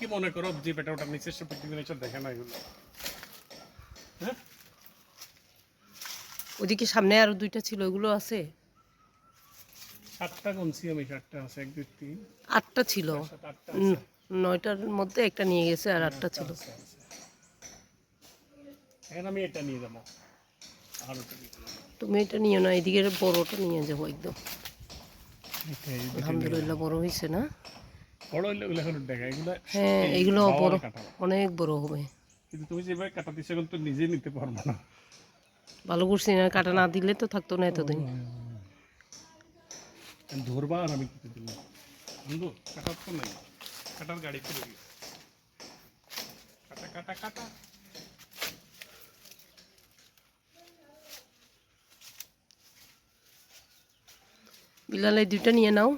কি মনে করো? যে বেটা ওটা সে পৃথিবীর নিচে দেখে না এগুলো। হ্যাঁ? ওদিকে সামনে আরও দুইটা ছিল ওগুলো আছে? সাতটা গুনছি আমি সাতটা আছে এক দুই তিন। আটটা ছিল। নয়টার মধ্যে একটা নিয়ে গেছে আর আটটা ছিল। এখন আমি এটা নিয়ে যাব। আর। তুমি এটা নিও না এদিকে বড়টা নিয়ে যাব একদম। আলহামদুলিল্লাহ বড় হয়েছে না? বড় হইলে ওগুলো এখন দেখা এগুলো হ্যাঁ এগুলো বড় অনেক বড় হবে। কিন্তু তুমি যেভাবে কাটা দিচ্ছ এখন তো নিজে নিতে পারব না। ভালো করছি না কাটা না দিলে তো থাকতো না এতদিন। ধরবা আর আমি কিছু দিলাম। বন্ধু কাটার তো নাই। কাটার গাড়ি চলে গেছে কাটা কাটা কাটা। বিলাল দুইটা নিয়ে নাও।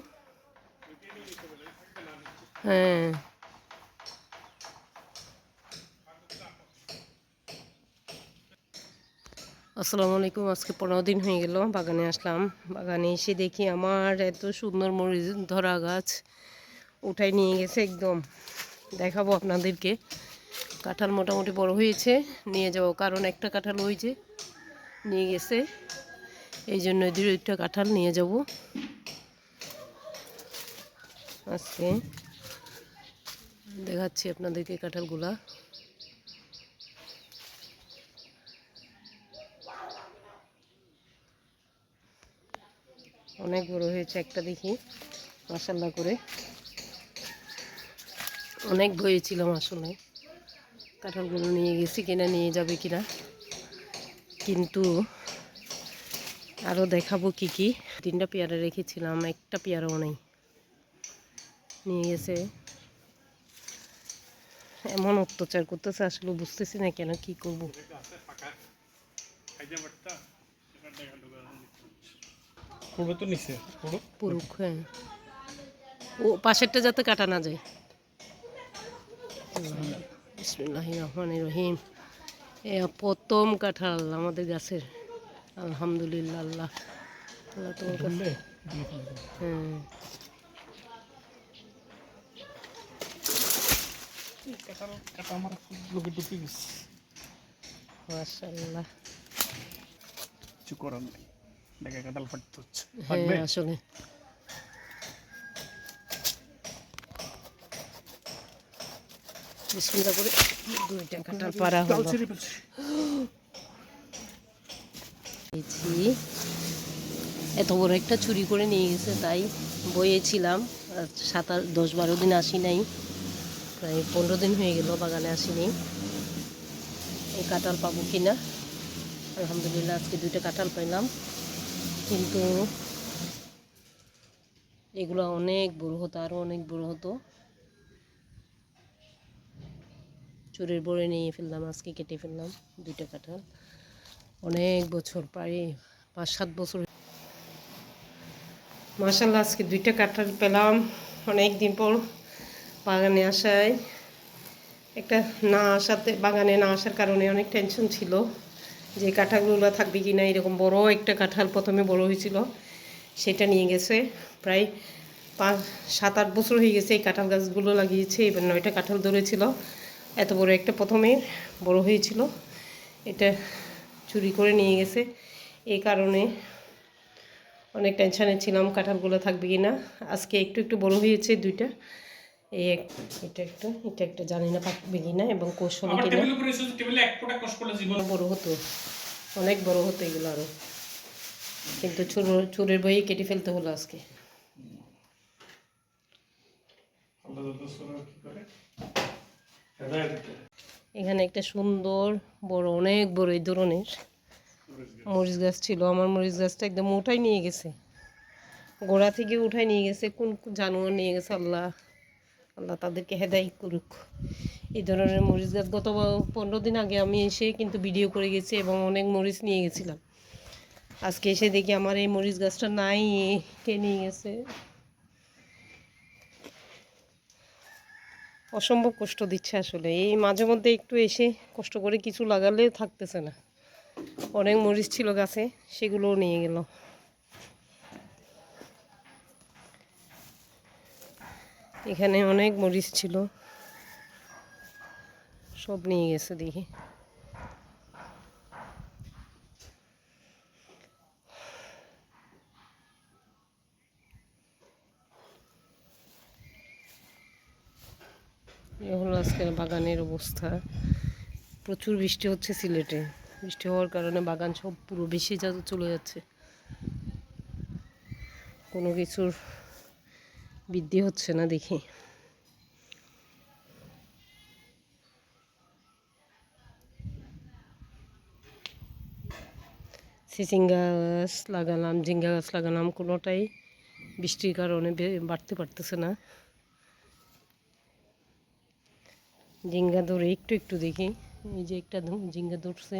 হ্যাঁ। আসসালামু আলাইকুম, আজকে পনেরো দিন হয়ে গেল, বাগানে আসলাম। বাগানে এসে দেখি আমার এত সুন্দর মরিচ ধরা গাছ উঠাই নিয়ে গেছে একদম। দেখাবো আপনাদেরকে। কাঁঠাল মোটামুটি বড় হয়েছে, নিয়ে যাব। কারণ একটা কাঁঠাল যে নিয়ে গেছে, এই জন্য দুইটা কাঁঠাল নিয়ে যাব। আজকে দেখাচ্ছি আপনাদেরকে কাঁঠালগুলা। অনেক বড় হয়েছে একটা দেখি মাসাল্লা করে। অনেক ভয়েছিলাম আসলে। কাঁঠালগুলো নিয়ে গেছি, কিনা নিয়ে যাবে কিনা। কিন্তু আরও দেখাবো কি কি। তিনটা পেয়ারা রেখেছিলাম, একটা পেয়ারাও নেই। নিয়ে গেছে। এমন অত্যাচার করতেছে আসলে বুঝতেছি না কেন কি করব। পুরো তো নিচে পুরো? পুরুষ হ্যাঁ। ও পাশেরটা যাতে কাটা না যায়। বিসমিল্লাহ রহমান রহিম এ প্রথম কাঁঠাল আমাদের গাছের। আলহামদুলিল্লাহ আল্লাহ। আল্লাহ তোমার কাছে হ্যাঁ। কাটার কাটা আমার লোকে ঢুকে গেছে মাশাল্লাহ কিছু করার নেই। দেখা কাটাল ফাটতে হচ্ছে। হ্যাঁ আসলে। বিসমিল্লাহ করে দুইটা কাঁঠাল পারা হলো। এত বড় একটা চুরি করে নিয়ে গেছে তাই বইয়েছিলাম। সাত আট দশ বারো দিন আসি নাই। প্রায় পনেরো দিন হয়ে গেল বাগানে আসিনি। এই কাঁঠাল পাবো কি না আলহামদুলিল্লাহ আজকে দুইটা কাঁঠাল পাইলাম। কিন্তু এগুলো অনেক বড় হতো আরও অনেক বড় হতো। চুরির বড়ে নিয়ে ফেললাম, আজকে কেটে ফেললাম দুইটা কাঁঠাল। অনেক বছর, প্রায় পাঁচ সাত বছর। মার্শাল্লাহ আজকে দুইটা কাঁঠাল পেলাম। অনেক দিন পর বাগানে আসায় একটা না আসাতে, বাগানে না আসার কারণে অনেক টেনশন ছিল যে কাঁঠালগুলো থাকবে কি না এরকম বড় একটা কাঁঠাল প্রথমে বড় হয়েছিল, সেটা নিয়ে গেছে। প্রায় পাঁচ, সাত, আট বছর হয়ে গেছে এই কাঁঠাল গাছগুলো লাগিয়েছে, এবার নয়টা কাঁঠাল ধরেছিল। এত বড় একটা প্রথমে বড় হয়েছিল, এটা চুরি করে নিয়ে গেছে। এই কারণে অনেক টেনশানে ছিলাম কাঁঠালগুলো থাকবে কি না আজকে একটু একটু বড় হয়েছে দুইটা। এই এক- এটা একটা এটা একটা জানি না পাকবে কি না এবং কোষ হবে আমার টেবিলের উপরে এসে টেবিলে এক ফোঁটা কষ্ট করলে জীবন। বড় হতো অনেক বড় হতো এগুলো আরও কিন্তু চুর চুরের বই কেটে ফেলতে হলো আজকে। এখানে একটা সুন্দর বড় অনেক বড় এই ধরনের মরিচ গাছ ছিল। আমার মরিচ গাছটা একদম উঠাই নিয়ে গেছে। গোড়া থেকে উঠাই নিয়ে গেছে কোন কোন জানোয়ার নিয়ে গেছে আল্লাহ। আল্লাহ তাদেরকে হেদাই করুক। এই ধরনের মরিচ গাছ গত পনেরো দিন আগে আমি এসে কিন্তু ভিডিও করে গেছি এবং অনেক মরিচ নিয়ে গেছিলাম। আজকে এসে দেখি আমার এই মরিচ গাছটা নাই, কে নিয়ে গেছে? অসম্ভব কষ্ট দিচ্ছে আসলে। এই মাঝে মধ্যে একটু এসে কষ্ট করে কিছু লাগালে থাকতেছে না। অনেক মরিচ ছিল গাছে, সেগুলোও নিয়ে গেল। এখানে অনেক মরিচ ছিল। সব নিয়ে গেছে দেখি। হলো আজকের বাগানের অবস্থা। প্রচুর বৃষ্টি হচ্ছে সিলেটে। বৃষ্টি হওয়ার কারণে বাগান সব পুরো বেশি যা চলে যাচ্ছে। কোনো কিছুর বৃদ্ধি হচ্ছে না দেখি। সিসিঙ্গা গাছ লাগালাম, ঝিঙ্গা গাছ লাগালাম, কোনোটাই বৃষ্টির কারণে বাড়তে পারতেছে না। ঝিঙ্গা দৌড়ে একটু একটু দেখি, এই যে একটা ঝিঙ্গা ধরছে।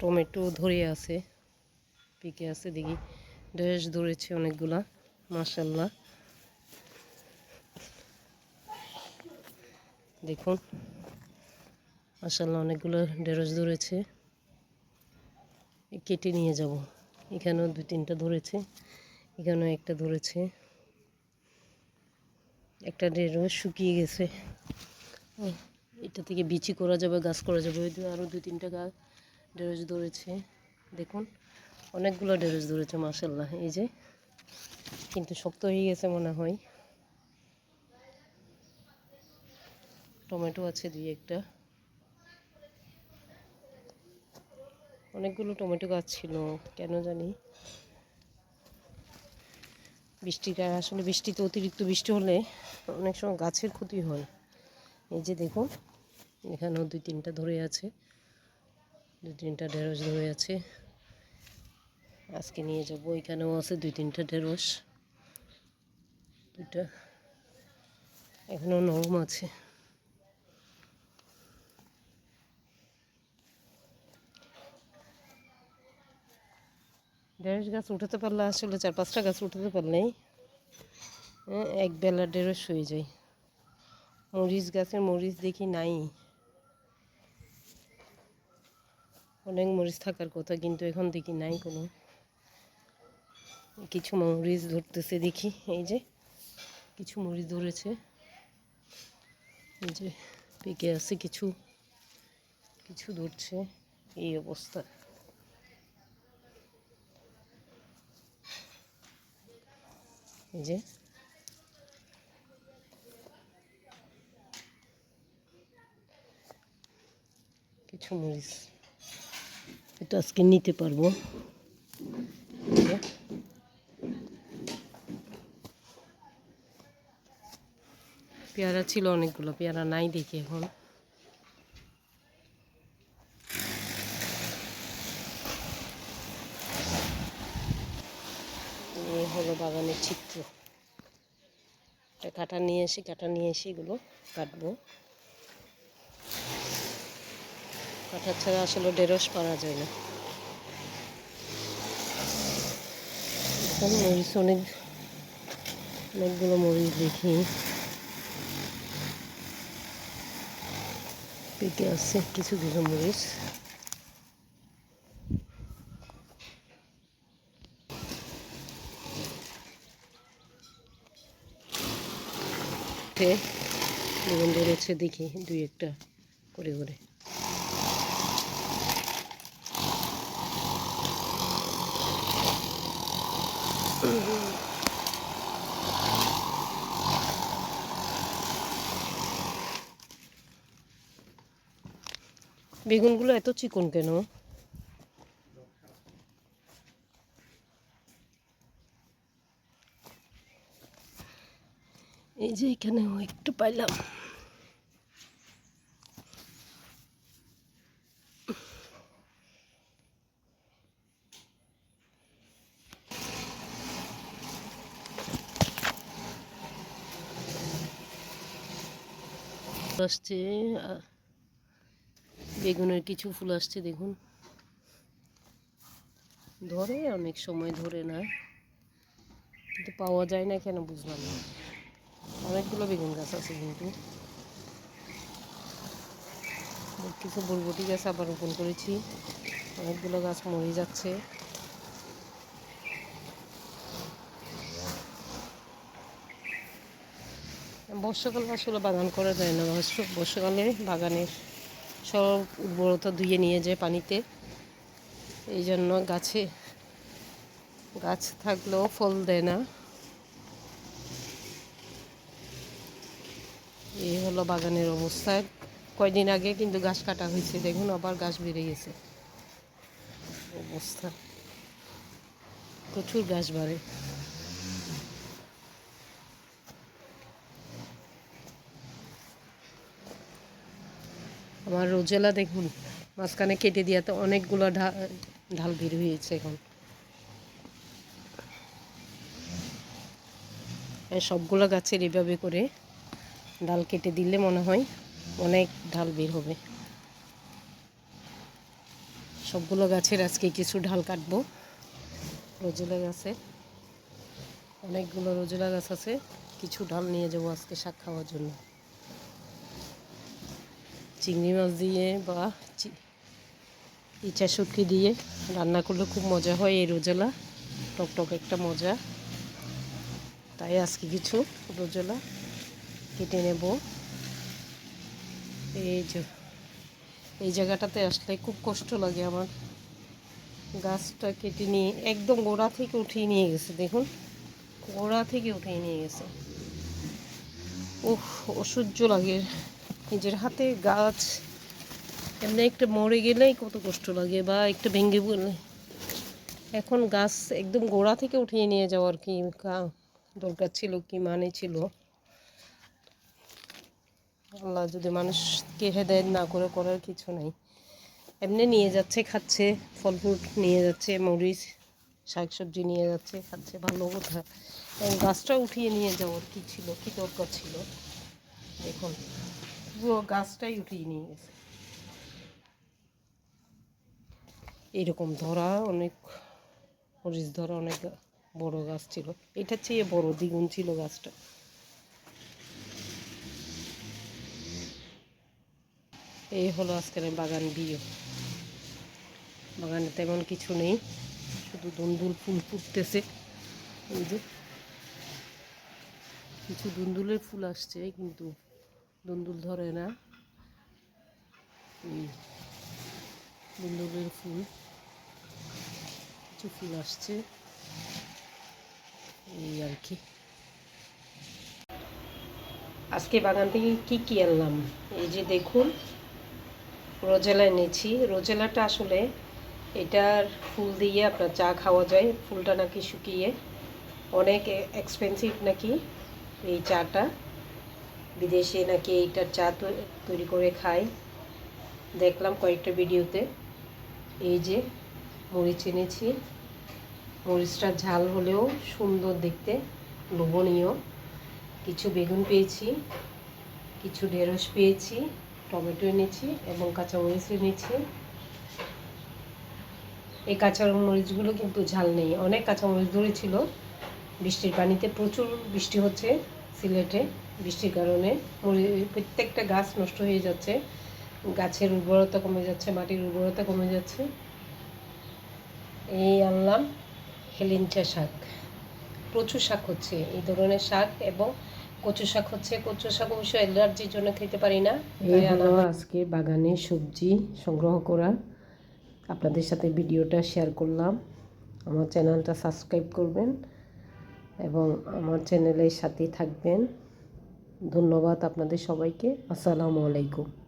টমেটো ধরে আছে, পিকে আছে, দেখি। ঢেঁড়স ধরেছে অনেকগুলা মাসাল্লাহ দেখুন মাসাল্লাহ অনেকগুলো ঢেঁড়স ধরেছে। কেটে নিয়ে যাব। এখানেও দু তিনটা ধরেছে, এখানেও একটা ধরেছে। একটা ঢেঁড়স শুকিয়ে গেছে। এটা থেকে বিচি করা যাবে, গাছ করা যাবে আরও দু তিনটা গাছ ঢেঁড়স ধরেছে। দেখুন, অনেকগুলো ঢেঁড়স ধরেছে মাসাল্লাহ এই যে, কিন্তু শক্ত হয়ে গেছে মনে হয়। টমেটো আছে দুই একটা। অনেকগুলো টমেটো গাছ ছিল, কেন জানি। কারণে আসলে বৃষ্টিতে অতিরিক্ত বৃষ্টি হলে অনেক সময় গাছের ক্ষতি হয়। এই যে দেখুন, এখানেও দুই তিনটা ধরে আছে। দুই তিনটা ঢেঁড়স ধরে আছে। আজকে নিয়ে যাব এখানেও আছে দুই তিনটা ঢেঁড়স। দুটা এখনও নরম আছে। ঢেঁড়স গাছ উঠাতে পারলে আসলে চার পাঁচটা গাছ উঠাতে পারলেই হ্যাঁ, এক বেলা ঢেঁড়স হয়ে যায়। মরিচ গাছের মরিচ দেখি নাই। অনেক মরিচ থাকার কথা, কিন্তু এখন দেখি নাই কোনো। কিছু মরিচ ধরতেছে দেখি, এই যে কিছু মরিচ ধরেছে। এই যে পেকে আছে কিছু কিছু ধরছে, এই অবস্থা। এই যে কিছু মরিচ। এটা আজকে নিতে পারব। পেয়ারা ছিল অনেকগুলো, পেয়ারা নাই দেখি এখন। হলো বাগানের চিত্র। একটা কাটা নিয়ে এসে, কাটা নিয়ে এসে এগুলো কাটবো। কাটার ছাড়া আসলে ঢেঁড়স পাওয়া যায় না। মরিচ অনেক, অনেকগুলো মরিচ দেখি। পেকে আছে, কিছু কিছু মরিচ। বেগুন দেখি, দুই একটা করে করে। বেগুনগুলো এত চিকন কেন? এই যে এখানেও একটু পাইলাম। আসছে বেগুনের কিছু ফুল আসছে, দেখুন। ধরে অনেক সময় ধরে না, কিন্তু পাওয়া যায় না কেন বুঝলাম না। অনেকগুলো বেগুন গাছ আছে কিন্তু। কিছু বরবটি গাছ আবার রোপণ করেছি। অনেকগুলো গাছ মরে যাচ্ছে। বর্ষাকালে আসলে বাগান করা যায় না। বর্ষ- বর্ষাকালে বাগানের সব উর্বরতা ধুয়ে নিয়ে যায় পানিতে। এই জন্য গাছে গাছ থাকলেও ফল দেয় না। এই হলো বাগানের অবস্থা। কয়দিন আগে কিন্তু গাছ কাটা হয়েছে। দেখুন, আবার গাছ বেড়ে গেছে। অবস্থা। প্রচুর গাছ বাড়ে। আমার রোজেলা দেখুন, মাঝখানে কেটে দিয়াতে অনেকগুলো ঢাল বের হয়েছে এখন। সবগুলো গাছের এভাবে করে ডাল কেটে দিলে মনে হয় অনেক ঢাল বের হবে। সবগুলো গাছের আজকে কিছু ঢাল কাটবো। রোজেলা গাছে অনেকগুলো রোজেলা গাছ আছে, কিছু ঢাল নিয়ে যাব আজকে শাক খাওয়ার জন্য। চিংড়ি মাছ দিয়ে বা ইচা শুটকি দিয়ে রান্না করলে খুব মজা হয় এই রোজেলা। টকটক একটা মজা। তাই আজকে কিছু রোজেলা কেটে নেব। এই যে, এই জায়গাটাতে আসলে খুব কষ্ট লাগে আমার। গাছটা কেটে নিয়ে একদম গোড়া থেকে উঠিয়ে নিয়ে গেছে, দেখুন। গোড়া থেকে উঠিয়ে নিয়ে গেছে। উফ, অসহ্য লাগে। নিজের হাতে গাছ, এমনি একটা মরে গেলেই কত কষ্ট লাগে বা একটা ভেঙে পড়লে। এখন গাছ একদম গোড়া থেকে উঠিয়ে নিয়ে যাওয়ার কি দরকার ছিল কি মানে ছিল? আল্লাহ যদি মানুষকে হেদায়ত না করে করার কিছু নাই। এমনি নিয়ে যাচ্ছে, খাচ্ছে, ফল ফ্রুট নিয়ে যাচ্ছে, মরিচ, শাকসবজি নিয়ে যাচ্ছে, খাচ্ছে, ভালো কথা। গাছটা উঠিয়ে নিয়ে যাওয়ার কি ছিল, কি দরকার ছিল? দেখুন। পুরো গাছটাই উঠিয়ে নিয়ে গেছে। এরকম ধরা অনেক, মরিচ ধরা অনেক বড় গাছ ছিল। এটার চেয়ে বড় দ্বিগুণ ছিল গাছটা। এই হলো আজকের বাগান বিয়ে বাগানে তেমন কিছু নেই, শুধু দুন্দুল ফুল ফুটতেছে। এই যে, কিছু দুন্দুলের ফুল আসছে, কিন্তু দুন্দুল ধরে না। দুন্দুলের ফুল, কিছু ফুল আসছে। এই আর কি। আজকে বাগান থেকে কি কি আনলাম? এই যে দেখুন রোজেলা এনেছি। রোজেলাটা আসলে এটার ফুল দিয়ে আপনার চা খাওয়া যায়। ফুলটা নাকি শুকিয়ে অনেক এক্সপেন্সিভ নাকি এই চাটা। বিদেশে নাকি এইটার চা তৈরি করে খায় দেখলাম কয়েকটা ভিডিওতে। এই যে মরিচ এনেছি। মরিচটা ঝাল হলেও সুন্দর দেখতে, লোভনীয়। কিছু বেগুন পেয়েছি, কিছু ঢেঁড়স পেয়েছি, টমেটো এনেছি এবং কাঁচামরিচ এনেছি। এই কাঁচামরিচগুলো কিন্তু ঝাল নেই। অনেক কাঁচামরিচ ধরেছিল। বৃষ্টির পানিতে প্রচুর বৃষ্টি হচ্ছে। সিলেটে বৃষ্টির কারণে। মরি- প্রত্যেকটা গাছ নষ্ট হয়ে যাচ্ছে। গাছের উর্বরতা কমে যাচ্ছে মাটির উর্বরতা কমে যাচ্ছে। এই আনলাম হেলিঞ্চা শাক। প্রচুর শাক হচ্ছে এই ধরনের শাক এবং কচু শাক হচ্ছে। কচু শাক অবশ্য অ্যালার্জির জন্য খেতে পারি না এই হলো আজকে বাগানে সবজি সংগ্রহ করা। আপনাদের সাথে ভিডিওটা শেয়ার করলাম। আমার চ্যানেলটা সাবস্ক্রাইব করবেন। এবং আমার চ্যানেলের সাথেই থাকবেন। ধন্যবাদ আপনাদের সবাইকে। আসসালামু আলাইকুম।